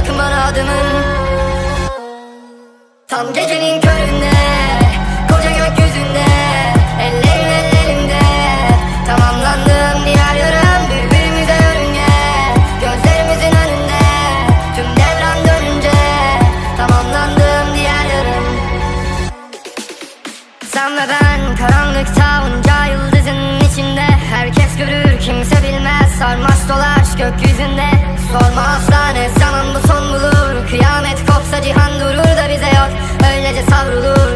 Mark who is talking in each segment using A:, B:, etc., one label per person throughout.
A: biliyorum yakın bana adımın Tam gecenin köründe Koca gökyüzünde Ellerin ellerimde Tamamlandım diğer yarım Birbirimize yörünge. Gözlerimizin önünde Tüm devran dönünce. Tamamlandım diğer yarım sen ve ben karanlıkta onca yıldızın içinde. Herkes görür kimse bilmez. Sarmaş dolaş gökyüzünde. Sorma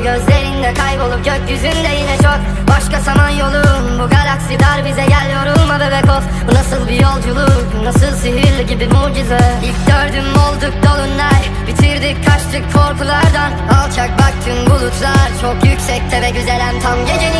A: gözlerinde kaybolup gökyüzünde yine çok. Başka saman yolum bu galaksi dar bize gel yorulma bebek of Bu nasıl bir yolculuk nasıl sihirli gibi mucize? İlk gördüm olduk dolunay bitirdik kaçtık korkulardan. Alçak bak tüm bulutlar çok yüksekte ve güzelem tam gecenin